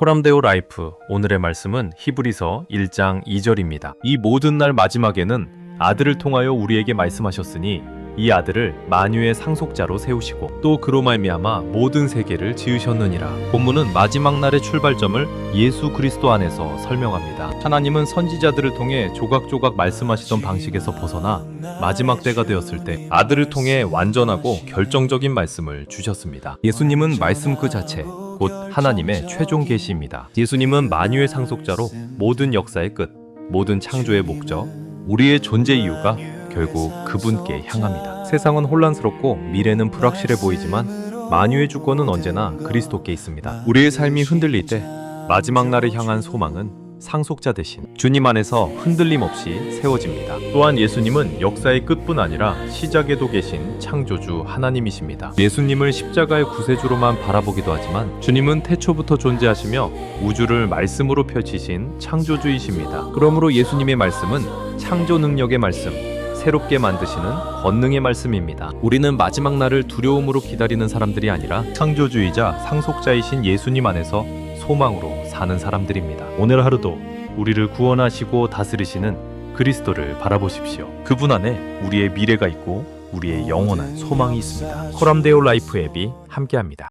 코람데오 라이프 오늘의 말씀은 히브리서 1장 2절입니다. 이 모든 날 마지막에는 아들을 통하여 우리에게 말씀하셨으니 이 아들을 만유의 상속자로 세우시고 또 그로 말미암아 모든 세계를 지으셨느니라. 본문은 마지막 날의 출발점을 예수 그리스도 안에서 설명합니다. 하나님은 선지자들을 통해 조각조각 말씀하시던 방식에서 벗어나 마지막 때가 되었을 때 아들을 통해 완전하고 결정적인 말씀을 주셨습니다. 예수님은 말씀 그 자체, 곧 하나님의 최종 계시입니다. 예수님은 만유의 상속자로 모든 역사의 끝, 모든 창조의 목적, 우리의 존재 이유가 결국 그분께 향합니다. 세상은 혼란스럽고 미래는 불확실해 보이지만 만유의 주권은 언제나 그리스도께 있습니다. 우리의 삶이 흔들릴 때 마지막 날을 향한 소망은 상속자 대신 주님 안에서 흔들림 없이 세워집니다. 또한 예수님은 역사의 끝뿐 아니라 시작에도 계신 창조주 하나님이십니다. 예수님을 십자가의 구세주로만 바라보기도 하지만 주님은 태초부터 존재하시며 우주를 말씀으로 펼치신 창조주이십니다. 그러므로 예수님의 말씀은 창조 능력의 말씀, 새롭게 만드시는 권능의 말씀입니다. 우리는 마지막 날을 두려움으로 기다리는 사람들이 아니라 창조주이자 상속자이신 예수님 안에서 소망으로 사는 사람들입니다. 오늘 하루도 우리를 구원하시고 다스리시는 그리스도를 바라보십시오. 그분 안에 우리의 미래가 있고 우리의 영원한 소망이 있습니다. 코람데오 라이프 앱이 함께합니다.